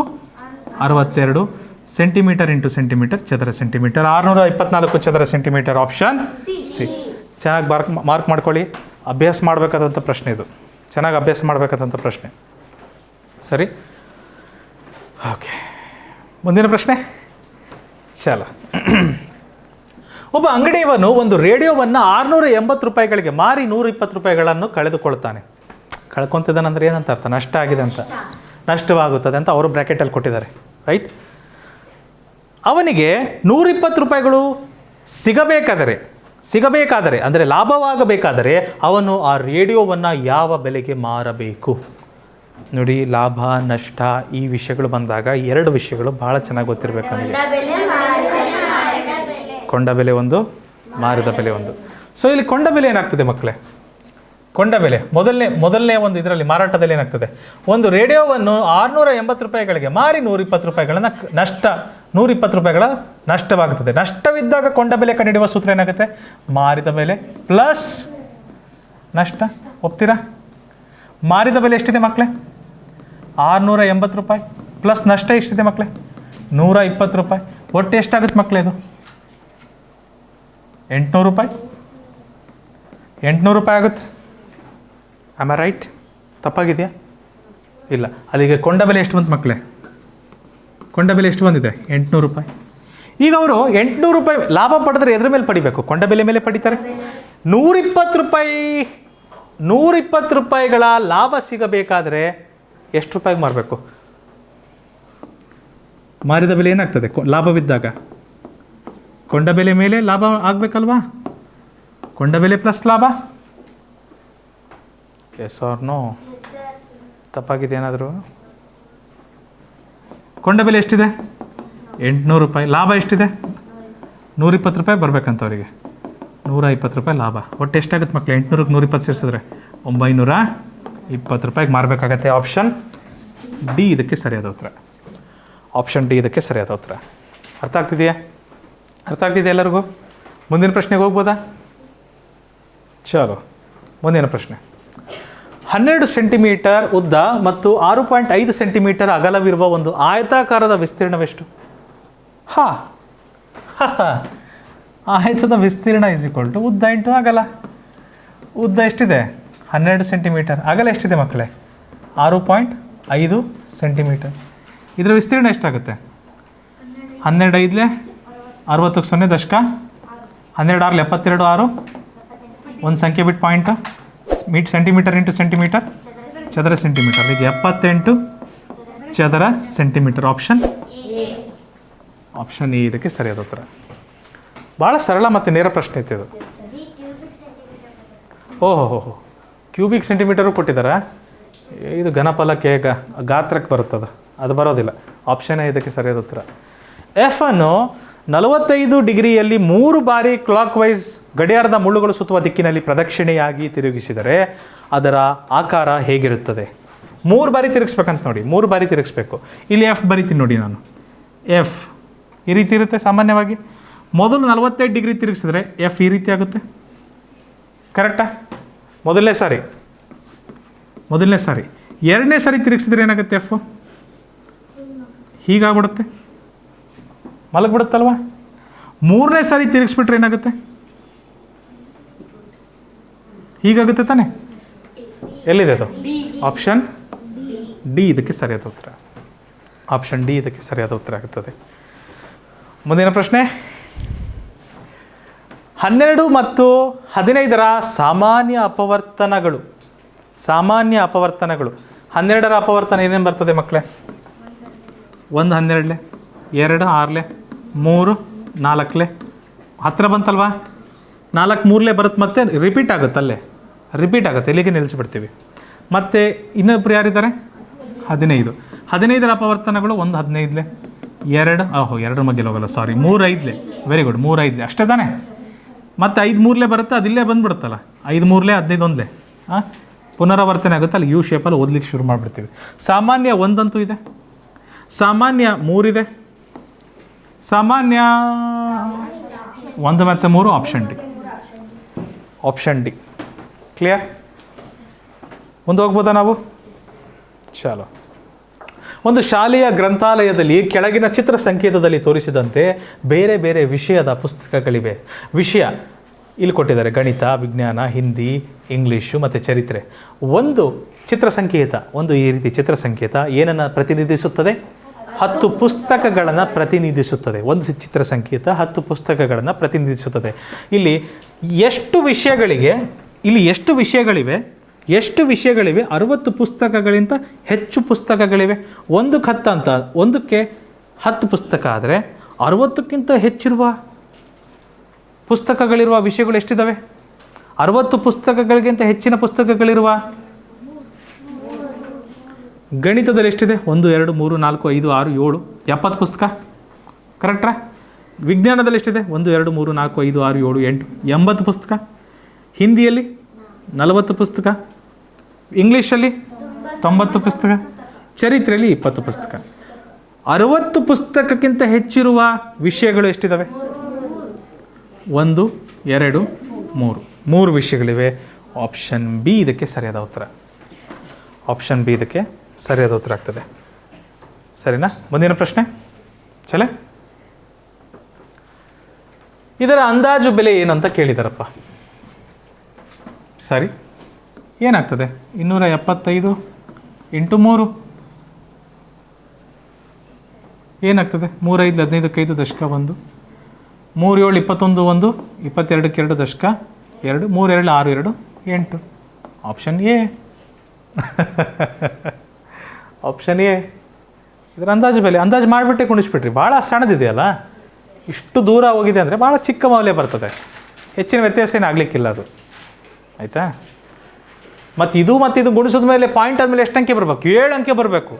ಅರವತ್ತೆರಡು. ಸೆಂಟಿಮೀಟರ್ ಇಂಟು ಸೆಂಟಿಮೀಟರ್ ಚದರ ಸೆಂಟಿಮೀಟರ್. ಆರುನೂರ ಇಪ್ಪತ್ನಾಲ್ಕು ಚದರ ಸೆಂಟಿಮೀಟರ್ ಆಪ್ಷನ್ ಸಿ. ಚೆನ್ನಾಗಿ ಮಾರ್ಕ್ ಮಾರ್ಕ್ ಮಾಡ್ಕೊಳ್ಳಿ. ಅಭ್ಯಾಸ ಮಾಡಬೇಕಾದಂಥ ಪ್ರಶ್ನೆ ಇದು. ಚೆನ್ನಾಗಿ ಅಭ್ಯಾಸ ಮಾಡಬೇಕಾದಂಥ ಪ್ರಶ್ನೆ. ಸರಿ? ಓಕೆ. ಮುಂದಿನ ಪ್ರಶ್ನೆ? ಚಲ. ಒಬ್ಬ ಅಂಗಡಿಯವನು ಒಂದು ರೇಡಿಯೋವನ್ನು ಆರುನೂರ ಎಂಬತ್ತು ರೂಪಾಯಿಗಳಿಗೆ ಮಾರಿ ನೂರ ಇಪ್ಪತ್ತು ರೂಪಾಯಿಗಳನ್ನು ಕಳೆದುಕೊಳ್ತಾನೆ. ಕಳ್ಕೊತಿದ್ದಾನಂದ್ರೆ ಏನಂತ ಅರ್ಥ? ನಷ್ಟ ಆಗಿದೆ ಅಂತ. ನಷ್ಟವಾಗುತ್ತದೆ ಅಂತ ಅವರು ಬ್ರ್ಯಾಕೆಟಲ್ಲಿ ಕೊಟ್ಟಿದ್ದಾರೆ. ರೈಟ್? ಅವನಿಗೆ ನೂರಿಪ್ಪತ್ತು ರೂಪಾಯಿಗಳು ಸಿಗಬೇಕಾದರೆ ಸಿಗಬೇಕಾದರೆ ಅಂದರೆ ಲಾಭವಾಗಬೇಕಾದರೆ ಅವನು ಆ ರೇಡಿಯೋವನ್ನು ಯಾವ ಬೆಲೆಗೆ ಮಾರಬೇಕು? ನೋಡಿ ಲಾಭ ನಷ್ಟ ಈ ವಿಷಯಗಳು ಬಂದಾಗ ಎರಡು ವಿಷಯಗಳು ಭಾಳ ಚೆನ್ನಾಗಿ ಗೊತ್ತಿರಬೇಕು ನನಗೆ ಕೊಂಡ ಬೆಲೆ ಒಂದು ಮಾರಿದ ಬೆಲೆ ಒಂದು. ಸೊ ಇಲ್ಲಿ ಕೊಂಡ ಬೆಲೆ ಏನಾಗ್ತದೆ ಮಕ್ಕಳೇ? ಕೊಂಡ ಬೆಲೆ. ಮೊದಲನೇ ಮೊದಲನೇ ಒಂದು ಇದರಲ್ಲಿ ಮಾರಾಟದಲ್ಲಿ ಏನಾಗ್ತದೆ? ಒಂದು ರೇಡಿಯೋವನ್ನು ಆರುನೂರ ಎಂಬತ್ತು ರೂಪಾಯಿಗಳಿಗೆ ಮಾರಿ ನೂರಿಪ್ಪತ್ತು ರೂಪಾಯಿಗಳನ್ನು ನಷ್ಟ, ನೂರಿಪ್ಪತ್ತು ರೂಪಾಯಿಗಳ ನಷ್ಟವಾಗುತ್ತದೆ ನಷ್ಟವಿದ್ದಾಗ ಕೊಂಡ ಬೆಲೆ ಕಂಡುಹಿಡಿಯುವ ಸೂತ್ರ ಏನಾಗುತ್ತೆ? ಮಾರಿದ ಬೆಲೆ ಪ್ಲಸ್ ನಷ್ಟ. ಒಪ್ತೀರಾ? ಮಾರಿದ ಬೆಲೆ ಎಷ್ಟಿದೆ ಮಕ್ಕಳೇ ಆರುನೂರ ಎಂಬತ್ತು ರೂಪಾಯಿ ಪ್ಲಸ್ ನಷ್ಟ ಎಷ್ಟಿದೆ ಮಕ್ಕಳೇ ನೂರ ಇಪ್ಪತ್ತು ರೂಪಾಯಿ. ಒಟ್ಟು ಎಷ್ಟಾಗುತ್ತೆ ಮಕ್ಕಳೇ ಇದು? ಎಂಟುನೂರು ರೂಪಾಯಿ. ಎಂಟುನೂರು ರೂಪಾಯಿ ಆಗುತ್ತೆ. ಆಮ್ ರೈಟ್ ತಪ್ಪಾಗಿದೆಯಾ? ಇಲ್ಲ. ಅಲ್ಲಿಗೆ ಕೊಂಡ ಬೆಲೆ ಎಷ್ಟು ಬಂತು ಮಕ್ಕಳೇ? ಕೊಂಡ ಬೆಲೆ ಎಷ್ಟು ಬಂದಿದೆ? ಎಂಟುನೂರು ರೂಪಾಯಿ. ಈಗ ಅವರು ಎಂಟುನೂರು ರೂಪಾಯಿ ಲಾಭ ಪಡೆದ್ರೆ ಎದ್ರ ಮೇಲೆ ಪಡಿಬೇಕು? ಕೊಂಡ ಬೆಲೆ ಮೇಲೆ ಪಡಿತಾರೆ? ನೂರಿಪ್ಪತ್ತು ರೂಪಾಯಿ, ನೂರಿಪ್ಪತ್ತು ರೂಪಾಯಿಗಳ ಲಾಭ ಸಿಗಬೇಕಾದ್ರೆ ಎಷ್ಟು ರೂಪಾಯಿಗೆ ಮಾರಬೇಕು? ಮಾರಿದ ಬೆಲೆ ಏನಾಗ್ತದೆ? ಲಾಭವಿದ್ದಾಗ. ಕೊಂಡ ಬೆಲೆ ಮೇಲೆ ಲಾಭ ಆಗಬೇಕಲ್ವಾ? ಕೊಂಡ ಬೆಲೆ ಪ್ಲಸ್ ಲಾಭ? Yes or no. ತಪ್ಪಾಗಿದೆ ಏನಾದರೂ? ಕೊಂಡ ಬೆಲೆ ಎಷ್ಟಿದೆ? ಎಂಟುನೂರು ರೂಪಾಯಿ. ಲಾಭ ಎಷ್ಟಿದೆ? ನೂರಿಪ್ಪತ್ತು ರೂಪಾಯಿ ಬರಬೇಕಂತ ಅವರಿಗೆ ನೂರ ಇಪ್ಪತ್ತು ರೂಪಾಯಿ ಲಾಭ. ಒಟ್ಟು ಎಷ್ಟಾಗುತ್ತೆ ಮಕ್ಕಳು ಎಂಟುನೂರಕ್ಕೆ ನೂರಿಪ್ಪತ್ತು ಸೇರಿಸಿದ್ರೆ ಒಂಬೈನೂರ ಇಪ್ಪತ್ತು ರೂಪಾಯಿಗೆ ಮಾರಬೇಕಾಗತ್ತೆ ಆಪ್ಷನ್ ಡಿ ಇದಕ್ಕೆ ಸರಿಯಾದ ಉತ್ತರ. ಆಪ್ಷನ್ ಡಿ ಇದಕ್ಕೆ ಸರಿಯಾದ ಉತ್ತರ. ಅರ್ಥ ಆಗ್ತಿದೆಯಾ? ಅರ್ಥ ಆಗ್ತಿದೆಯಾ ಎಲ್ಲರಿಗೂ? ಮುಂದಿನ ಪ್ರಶ್ನೆಗೆ ಹೋಗ್ಬೋದಾ? ಚಲೋ. ಮುಂದಿನ ಪ್ರಶ್ನೆ. ಹನ್ನೆರಡು ಸೆಂಟಿಮೀಟರ್ ಉದ್ದ ಮತ್ತು ಆರು ಪಾಯಿಂಟ್ ಐದು ಸೆಂಟಿಮೀಟರ್ ಅಗಲವಿರುವ ಒಂದು ಆಯತಾಕಾರದ ವಿಸ್ತೀರ್ಣವೆಷ್ಟು? ಹಾ. ಆಯತದ ವಿಸ್ತೀರ್ಣ ಇಸ್ ಈಕ್ವಲ್ ಟು ಉದ್ದ ಇಂಟು ಅಗಲ. ಉದ್ದ ಎಷ್ಟಿದೆ? ಹನ್ನೆರಡು ಸೆಂಟಿಮೀಟರ್. ಅಗಲ ಎಷ್ಟಿದೆ ಮಕ್ಕಳೇ? ಆರು ಪಾಯಿಂಟ್ ಐದು ಸೆಂಟಿಮೀಟರ್. ಇದರ ವಿಸ್ತೀರ್ಣ ಎಷ್ಟಾಗುತ್ತೆ? ಹನ್ನೆರಡು ಐದಲೇ? ಅರವತ್ತಕ್ಕೆ ಸೊನ್ನೆ ದಶಕ? ಹನ್ನೆರಡು ಆರ್ಲೆ ಎಪ್ಪತ್ತೆರಡು ಆರು? ಒಂದು ಸಂಖ್ಯೆ ಬಿಟ್ಟು ಪಾಯಿಂಟ್? ಮೀಟ್ ಸೆಂಟಿಮೀಟರ್ ಇಂಟು ಸೆಂಟಿಮೀಟರ್ ಚದರ ಸೆಂಟಿಮೀಟರ್ ಇದು ಎಪ್ಪತ್ತೆಂಟು ಚದರ ಸೆಂಟಿಮೀಟರ್ ಆಪ್ಷನ್ ಆಪ್ಷನ್ ಎ ಇದಕ್ಕೆ ಸರಿಯಾದ ಉತ್ತರ. ಭಾಳ ಸರಳ ಮತ್ತು ನೇರ ಪ್ರಶ್ನೆ ಇತ್ತು ಇದು. ಓಹೋ, ಹೋ ಕ್ಯೂಬಿಕ್ ಸೆಂಟಿಮೀಟರು ಕೊಟ್ಟಿದ್ದಾರಾ? ಇದು ಘನಫಲಕ್ಕೆ ಗಾತ್ರಕ್ಕೆ ಬರುತ್ತದು. ಅದು ಬರೋದಿಲ್ಲ. ಆಪ್ಷನ್ ಇದಕ್ಕೆ ಸರಿಯಾದ ಉತ್ತರ. ಎಫ್ ಅನ್ನು ನಲವತ್ತೈದು ಡಿಗ್ರಿಯಲ್ಲಿ ಮೂರು ಬಾರಿ ಕ್ಲಾಕ್ ವೈಸ್ ಗಡಿಯಾರದ ಮುಳ್ಳುಗಳು ಸುತ್ತುವ ದಿಕ್ಕಿನಲ್ಲಿ ಪ್ರದಕ್ಷಿಣೆಯಾಗಿ ತಿರುಗಿಸಿದರೆ ಅದರ ಆಕಾರ ಹೇಗಿರುತ್ತದೆ? ಮೂರು ಬಾರಿ ತಿರುಗಿಸ್ಬೇಕಂತ ನೋಡಿ, ಮೂರು ಬಾರಿ ತಿರುಗಿಸ್ಬೇಕು. ಇಲ್ಲಿ ಎಫ್ ಬರಿತೀನಿ ನೋಡಿ ನಾನು. ಎಫ್ ಈ ರೀತಿ ಇರುತ್ತೆ ಸಾಮಾನ್ಯವಾಗಿ. ಮೊದಲು ನಲವತ್ತೈದು ಡಿಗ್ರಿ ತಿರುಗಿಸಿದ್ರೆ ಎಫ್ ಈ ರೀತಿ ಆಗುತ್ತೆ. ಕರೆಕ್ಟಾ ಮೊದಲನೇ ಸಾರಿ. ಮೊದಲನೇ ಸಾರಿ. ಎರಡನೇ ಸಾರಿ ತಿರುಗಿಸಿದ್ರೆ ಏನಾಗುತ್ತೆ ಎಫ್ ಹೀಗಾಗ್ಬಿಡುತ್ತೆ. ಮಲಗ್ಬಿಡುತ್ತಲ್ವಾ? ಮೂರನೇ ಸಾರಿ ತಿರುಗಿಸ್ಬಿಟ್ರೆ ಏನಾಗುತ್ತೆ? ಹೀಗಾಗುತ್ತೆ ತಾನೆ? ಎಲ್ಲಿದೆ ಅದು? ಆಪ್ಷನ್ ಡಿ ಇದಕ್ಕೆ ಸರಿಯಾದ ಉತ್ತರ. ಆಪ್ಷನ್ ಡಿ ಇದಕ್ಕೆ ಸರಿಯಾದ ಉತ್ತರ ಆಗುತ್ತದೆ. ಮುಂದಿನ ಪ್ರಶ್ನೆ. ಹನ್ನೆರಡು ಮತ್ತು ಹದಿನೈದರ ಸಾಮಾನ್ಯ ಅಪವರ್ತನಗಳು. ಸಾಮಾನ್ಯ ಅಪವರ್ತನಗಳು. ಹನ್ನೆರಡರ ಅಪವರ್ತನ ಏನೇನು ಬರ್ತದೆ ಮಕ್ಕಳೇ? ಒಂದು ಹನ್ನೆರಡಲೆ, ಎರಡು ಆರಲೆ ಮೂರು, ನಾಲ್ಕಲೆ. ಹತ್ತಿರ ಬಂತಲ್ವಾ? ನಾಲ್ಕು, ಮೂರಲೇ ಬರುತ್ತೆ ಮತ್ತೆ ರಿಪೀಟ್ ಆಗುತ್ತೆ ಅಲ್ಲೇ. ರಿಪೀಟ್ ಆಗುತ್ತೆ ಇಲ್ಲಿಗೆ ನಿಲ್ಲಿಸಿಬಿಡ್ತೀವಿ. ಮತ್ತು ಇನ್ನೊಬ್ರು ಯಾರಿದ್ದಾರೆ? ಹದಿನೈದು. ಹದಿನೈದರ ಅಪವರ್ತನಗಳು ಒಂದು ಹದಿನೈದಲೆ. ಎರಡು, ಓಹೋ, ಎರಡರ ಮಧ್ಯೆ ಹೋಗಲ್ಲ ಸಾರಿ ಮೂರು ಐದಲೆ. ವೆರಿ ಗುಡ್ ಮೂರು ಐದಲೆ. ಅಷ್ಟೇ ತಾನೇ? ಮತ್ತು ಐದು, ಮೂರಲೇ ಬರುತ್ತೆ? ಅದಿಲ್ಲೇ ಬಂದುಬಿಡುತ್ತಲ್ಲ? ಐದು, ಮೂರಲೇ, ಹದಿನೈದು, ಒಂದಲೆ. ಹಾಂ ಪುನರಾವರ್ತನೆ ಆಗುತ್ತೆ? ಅಲ್ಲಿ ಯು ಶೇಪಲ್ಲಿ ಓದ್ಲಿಕ್ಕೆ ಶುರು ಮಾಡಿಬಿಡ್ತೀವಿ. ಸಾಮಾನ್ಯ ಒಂದಂತೂ ಇದೆ. ಸಾಮಾನ್ಯ ಮೂರಿದೆ. ಸಾಮಾನ್ಯ ಒಂದು ಮತ್ತು ಮೂರು option D option D clear ಮುಂದೆ ಹೋಗ್ಬೋದಾ ನಾವು? ಚಲೋ. ಒಂದು ಶಾಲೆಯ ಗ್ರಂಥಾಲಯದಲ್ಲಿ ಕೆಳಗಿನ ಚಿತ್ರ ಸಂಕೇತದಲ್ಲಿ ತೋರಿಸಿದಂತೆ ಬೇರೆ ಬೇರೆ ವಿಷಯದ ಪುಸ್ತಕಗಳಿವೆ. ವಿಷಯ ಇಲ್ಲಿ ಕೊಟ್ಟಿದ್ದಾರೆ ಗಣಿತ ವಿಜ್ಞಾನ ಹಿಂದಿ ಇಂಗ್ಲೀಷು ಮತ್ತು ಚರಿತ್ರೆ. ಒಂದು ಚಿತ್ರ ಸಂಕೇತ ಒಂದು ಈ ರೀತಿ ಚಿತ್ರ ಸಂಕೇತ ಏನನ್ನು ಪ್ರತಿನಿಧಿಸುತ್ತದೆ? ಹತ್ತು ಪುಸ್ತಕಗಳನ್ನು ಪ್ರತಿನಿಧಿಸುತ್ತದೆ. ಒಂದು ಚಿತ್ರ ಸಂಕೇತ ಹತ್ತು ಪುಸ್ತಕಗಳನ್ನು ಪ್ರತಿನಿಧಿಸುತ್ತದೆ. ಇಲ್ಲಿ ಎಷ್ಟು ವಿಷಯಗಳಿಗೆ, ಇಲ್ಲಿ ಎಷ್ಟು ವಿಷಯಗಳಿವೆ ಎಷ್ಟು ವಿಷಯಗಳಿವೆ, ಅರುವತ್ತು ಪುಸ್ತಕಗಳಿಂತ ಹೆಚ್ಚು ಪುಸ್ತಕಗಳಿವೆ. ಒಂದು ಕತ್ತ ಅಂತ, ಒಂದಕ್ಕೆ ಹತ್ತು ಪುಸ್ತಕ ಆದರೆ ಅರುವತ್ತಕ್ಕಿಂತ ಹೆಚ್ಚಿರುವ ಪುಸ್ತಕಗಳಿರುವ ವಿಷಯಗಳು ಎಷ್ಟಿದ್ದಾವೆ ಅರುವತ್ತು ಪುಸ್ತಕಗಳಿಗಿಂತ ಹೆಚ್ಚಿನ ಪುಸ್ತಕಗಳಿರುವ ಗಣಿತದಲ್ಲಿ ಎಷ್ಟಿದೆ? ಒಂದು, ಎರಡು, ಮೂರು, ನಾಲ್ಕು, ಐದು, ಆರು, ಏಳು. ಎಪ್ಪತ್ತು ಪುಸ್ತಕ? ಕರೆಕ್ಟ್ರಾ ವಿಜ್ಞಾನದಲ್ಲಿ ಎಷ್ಟಿದೆ? ಒಂದು, ಎರಡು, ಮೂರು, ನಾಲ್ಕು, ಐದು, ಆರು, ಏಳು, ಎಂಟು. ಎಂಬತ್ತು ಪುಸ್ತಕ? ಹಿಂದಿಯಲ್ಲಿ? ನಲವತ್ತು ಪುಸ್ತಕ? ಇಂಗ್ಲೀಷಲ್ಲಿ? ತೊಂಬತ್ತು ಪುಸ್ತಕ? ಚರಿತ್ರೆಯಲ್ಲಿ ಇಪ್ಪತ್ತು ಪುಸ್ತಕ. ಅರವತ್ತು ಪುಸ್ತಕಕ್ಕಿಂತ ಹೆಚ್ಚಿರುವ ವಿಷಯಗಳು ಎಷ್ಟಿದ್ದಾವೆ ಒಂದು, ಎರಡು, ಮೂರು. ಮೂರು ವಿಷಯಗಳಿವೆ. ಆಪ್ಷನ್ ಬಿ ಇದಕ್ಕೆ ಸರಿಯಾದ ಉತ್ತರ. ಆಪ್ಷನ್ ಬಿ ಇದಕ್ಕೆ ಸರಿಯಾದ ಉತ್ತರ ಆಗ್ತದೆ. ಸರಿನಾ? ಮುಂದಿನ ಪ್ರಶ್ನೆ? ಚಲೇ? ಇದರ ಅಂದಾಜು ಬೆಲೆ ಏನಂತ ಕೇಳಿದಾರಪ್ಪ. ಸರಿ. ಏನಾಗ್ತದೆ? ಇನ್ನೂರ ಎಪ್ಪತ್ತೈದು ಎಂಟು ಮೂರು. ಏನಾಗ್ತದೆ? ಮೂರೈದು ಹದಿನೈದಕ್ಕೈದು ದಶಕ ಒಂದು. ಮೂರು ಏಳು ಇಪ್ಪತ್ತೊಂದು, ಒಂದು. ಇಪ್ಪತ್ತೆರಡಕ್ಕೆ ಎರಡು ದಶಕ ಎರಡು. ಮೂರು ಎರಡು ಆರು, ಎರಡು, ಎಂಟು. ಆಪ್ಷನ್ ಎ ಆಪ್ಷನ್ ಎ ಇದರ ಅಂದಾಜು ಬೆಲೆ, ಅಂದಾಜು ಮಾಡಿಬಿಟ್ಟೆ ಕುಣಿಸ್ಬಿಟ್ರಿ. ಭಾಳ ಸಣ್ಣದಿದೆಯಲ್ಲ? ಇಷ್ಟು ದೂರ ಹೋಗಿದೆ ಅಂದರೆ ಭಾಳ ಚಿಕ್ಕ ಮೌಲ್ಯ ಬರ್ತದೆ. ಹೆಚ್ಚಿನ ವ್ಯತ್ಯಾಸ ಏನು ಆಗಲಿಕ್ಕಿಲ್ಲ ಅದು. ಆಯಿತಾ? ಮತ್ತು ಇದು ಮತ್ತು ಇದು ಗುಣಿಸಿದ ಮೇಲೆ ಪಾಯಿಂಟ್ ಆದಮೇಲೆ ಎಷ್ಟು ಅಂಕೆ ಬರಬೇಕು? ಏಳು ಅಂಕೆ ಬರಬೇಕು.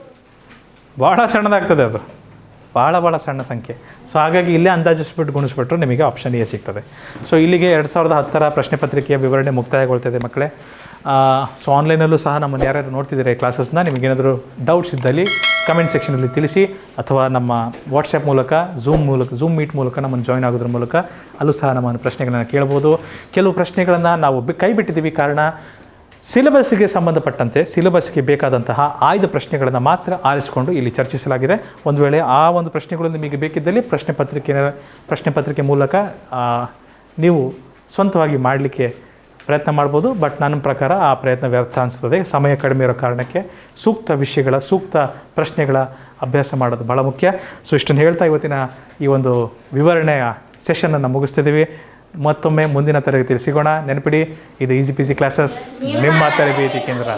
ಭಾಳ ಸಣ್ಣದಾಗ್ತದೆ ಅದು. ಭಾಳ ಭಾಳ ಸಣ್ಣ ಸಂಖ್ಯೆ. ಸೊ ಹಾಗಾಗಿ ಇಲ್ಲೇ ಅಂದಾಜಿಸ್ಬಿಟ್ಟು ಗುಣಿಸ್ಬಿಟ್ರು ನಿಮಗೆ ಆಪ್ಷನ್ ಎ ಸಿಗ್ತದೆ. ಸೊ ಇಲ್ಲಿಗೆ ಎರಡು ಸಾವಿರದ ಹತ್ತರ ಪ್ರಶ್ನೆ ಪತ್ರಿಕೆಯ ವಿವರಣೆ ಮುಕ್ತಾಯಗೊಳ್ತಿದೆ ಮಕ್ಕಳೇ. ಸೊ ಆನ್ಲೈನಲ್ಲೂ ಸಹ ನಮ್ಮನ್ನು ಯಾರ್ಯಾರು ನೋಡ್ತಿದ್ದಾರೆ ಕ್ಲಾಸಸ್ನ ನಿಮಗೇನಾದರೂ ಡೌಟ್ಸ್ ಇದ್ದಲ್ಲಿ ಕಮೆಂಟ್ ಸೆಕ್ಷನಲ್ಲಿ ತಿಳಿಸಿ, ಅಥವಾ ನಮ್ಮ ವಾಟ್ಸಪ್ ಮೂಲಕ ಝೂಮ್ ಮೂಲಕ ಝೂಮ್ ಮೀಟ್ ಮೂಲಕ ನಮ್ಮನ್ನು ಜಾಯ್ನ್ ಆಗೋದ್ರ ಮೂಲಕ ಅಲ್ಲೂ ಸಹ ನಮ್ಮನ್ನು ಪ್ರಶ್ನೆಗಳನ್ನು ಕೇಳ್ಬೋದು. ಕೆಲವು ಪ್ರಶ್ನೆಗಳನ್ನು ನಾವು ಕೈ ಬಿಟ್ಟಿದ್ದೀವಿ ಕಾರಣ ಸಿಲೆಬಸ್ಗೆ ಸಂಬಂಧಪಟ್ಟಂತೆ ಸಿಲೆಬಸ್ಗೆ ಬೇಕಾದಂತಹ ಆಯ್ದ ಪ್ರಶ್ನೆಗಳನ್ನು ಮಾತ್ರ ಆರಿಸಿಕೊಂಡು ಇಲ್ಲಿ ಚರ್ಚಿಸಲಾಗಿದೆ. ಒಂದು ವೇಳೆ ಆ ಒಂದು ಪ್ರಶ್ನೆಗಳು ನಿಮಗೆ ಬೇಕಿದ್ದಲ್ಲಿ ಪ್ರಶ್ನೆ ಪತ್ರಿಕೆ ಪ್ರಶ್ನೆ ಪತ್ರಿಕೆ ಮೂಲಕ ನೀವು ಸ್ವಂತವಾಗಿ ಮಾಡಲಿಕ್ಕೆ ಪ್ರಯತ್ನ ಮಾಡ್ಬೋದು ಬಟ್ ನನ್ನ ಪ್ರಕಾರ ಆ ಪ್ರಯತ್ನ ವ್ಯರ್ಥ ಅನಿಸ್ತದೆ. ಸಮಯ ಕಡಿಮೆ ಇರೋ ಕಾರಣಕ್ಕೆ ಸೂಕ್ತ ವಿಷಯಗಳ, ಸೂಕ್ತ ಪ್ರಶ್ನೆಗಳ ಅಭ್ಯಾಸ ಮಾಡೋದು ಭಾಳ ಮುಖ್ಯ. ಸೊ ಇಷ್ಟನ್ನು ಹೇಳ್ತಾ ಇವತ್ತಿನ ಈ ಒಂದು ವಿವರಣೆಯ ಸೆಷನನ್ನು ಮುಗಿಸ್ತಿದ್ದೀವಿ. ಮತ್ತೊಮ್ಮೆ ಮುಂದಿನ ತರಗತಿಯಲ್ಲಿ ಸಿಗೋಣ. ನೆನಪಿಡಿ, ಇದು ಈಸಿ ಪಿ ಸಿ ಕ್ಲಾಸಸ್ ನಿಮ್ಮ ತರಬೇತಿ ಕೇಂದ್ರ.